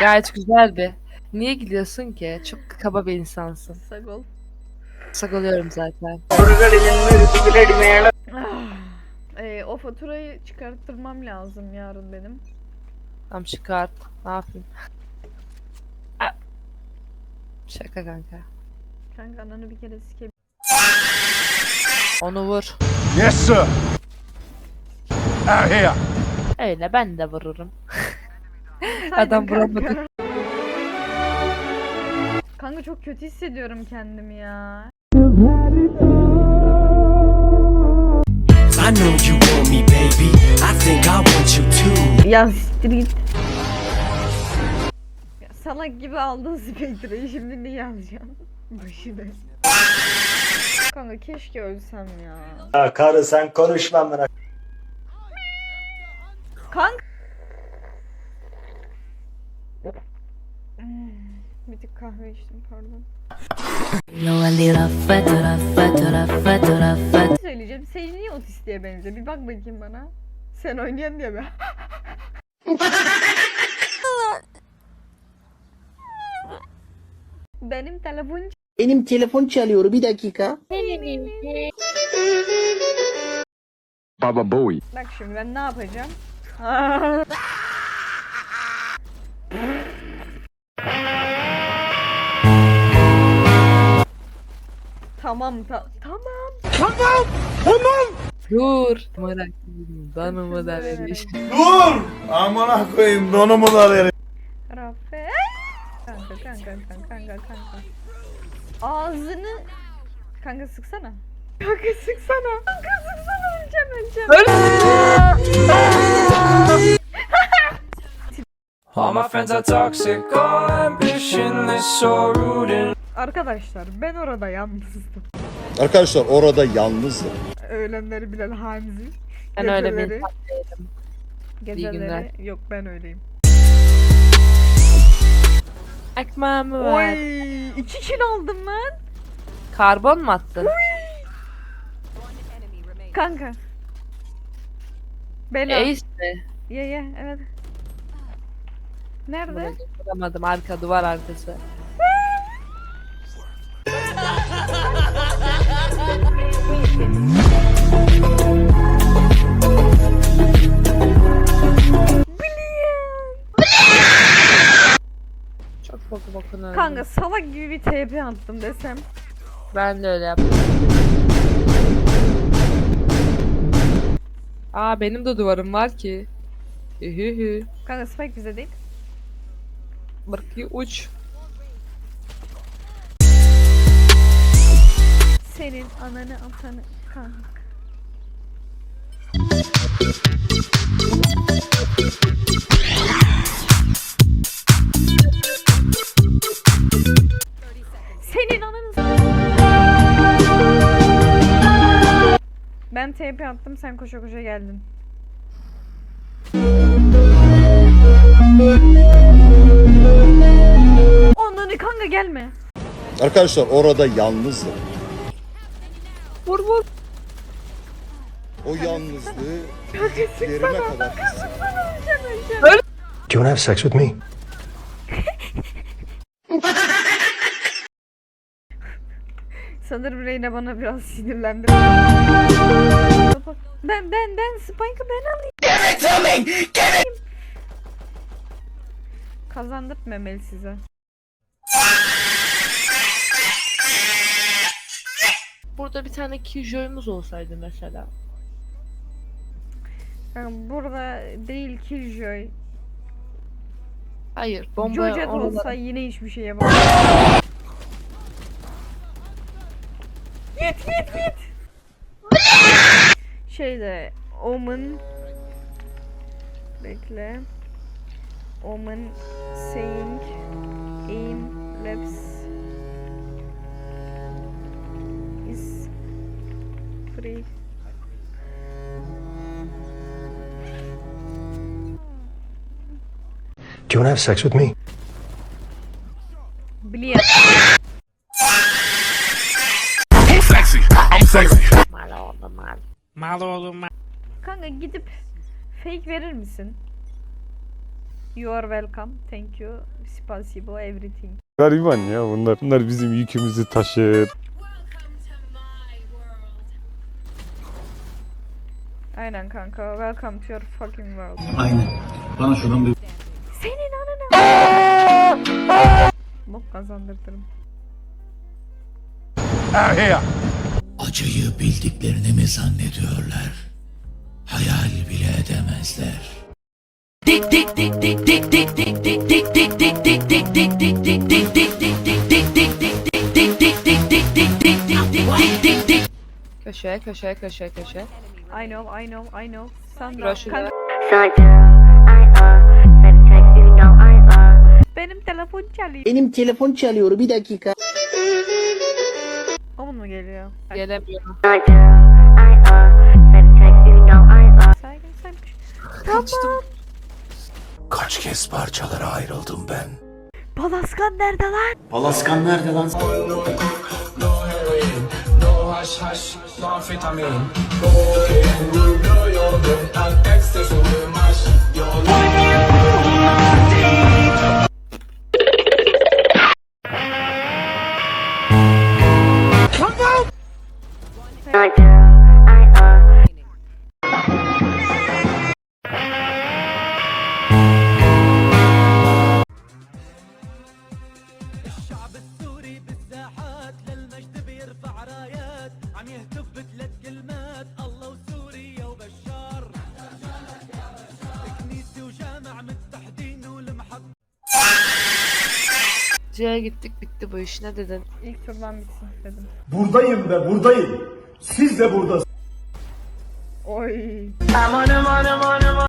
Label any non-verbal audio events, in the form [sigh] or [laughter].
Gayet güzel bir. Niye gidiyorsun ki? Çok kaba bir insansın. Sagol. Sakılıyorum zaten. Ah, ee, o faturayı çıkarttırmam lazım yarın benim. Tamam çıkart. Ne yapayım? Ah. Şaka kanka. Kanka ananı bir kere sike. Onu vur. Yes, sir. Out here. Öyle ben de vururum. [laughs] Adam vuramadı. Kanka çok kötü hissediyorum kendimi ya. I know you want me, baby. I think I want you too. Ya siktir git. Ya salak gibi aldın Spectre'yi şimdi ne yazacaksın? Başını. Kanka keşke ölsem ya. Ya karı sen konuşma amına. Kanka. Hmm, Bir tık kahve içtim pardon. Bir şey söyleyeceğim. Sage niye otistliğe benziyor? Bir bak bakayım bana. Sen oynayan diye mi? [laughs] Benim telefon Benim telefon çalıyor bir dakika. Baba Bowie. Bak şimdi ben ne yapacağım? [laughs] tamam ta tamam. Dur. Merak. Danımı da vermiş. Dur! Amına koyayım donumu da verin. Rafe. Kanka kanka kanka kanka kanka. Ağzını kanka sıksana. Kanka sıksana. Kanka sıksana öleceğim öleceğim. All my friends are toxic, all ambitionless, so rude and Arkadaşlar ben orada yalnızdım. Arkadaşlar orada yalnızdım. Öğlenleri bilen Hamzi. Ben öyle bir Geceleri- insan değilim. Geceleri günler. yok ben öyleyim. Ekmeğimi Oy ver. 2 kilo aldım lan. Karbon mu attın? Kanka. Bela. Ace mi? Ye ye evet. Nerede? Bulamadım arka duvar arkası. Öldüm. Kanka salak gibi bir TP attım desem. Ben de öyle yaptım. Aa benim de duvarım var ki. Ühühü. Kanka Spike bize değil. Bırkı uç. Senin ananı atanı kanka. TP attım sen koşa koşa geldin. Ondan kanka gelme. Arkadaşlar orada yalnızdım. Vur vur. O yalnızlığı yerime kadar hissettim. Do you want to have sex with me? Sanırım Reyna bana biraz sinirlendi. Ben ben ben Spike'ı ben alayım. Give it to me. Give it. Kazandırtmemeli size. Burada bir tane Killjoy'umuz olsaydı mesela. Yani burada değil Killjoy. Hayır. Bomba Jojet olsa yine hiçbir şey yapamam. Git git git. Şeyde Omen Bekle. Omen saying aim labs is free. Do you want to have sex with me? Biliyorum. Mal oldu mal. Kanka gidip fake verir misin? You are welcome. Thank you. Spasibo everything. Gariban ya bunlar. Bunlar bizim yükümüzü taşır. Aynen kanka. Welcome to your fucking world. Aynen. Bana şuradan bir Senin ananı. Bok kazandırtırım. Acıyı bildiklerini mi zannediyorlar? Hayal bile edemezler. Köşeye köşeye köşeye köşeye. I know, I know, I know. Sandra, kanka benim telefon çalıyor. Benim telefon çalıyor bir dakika. O mu geliyor? Gelemiyorum. Sakin sakin. Kaçtım. Kaç kez parçalara ayrıldım ben. Palaskan nerede lan? Palaskan nerede lan? C'ye gittik bitti bu iş ne dedin? İlk turdan bitsin dedim. Buradayım be buradayım. Siz de buradasınız. Oy.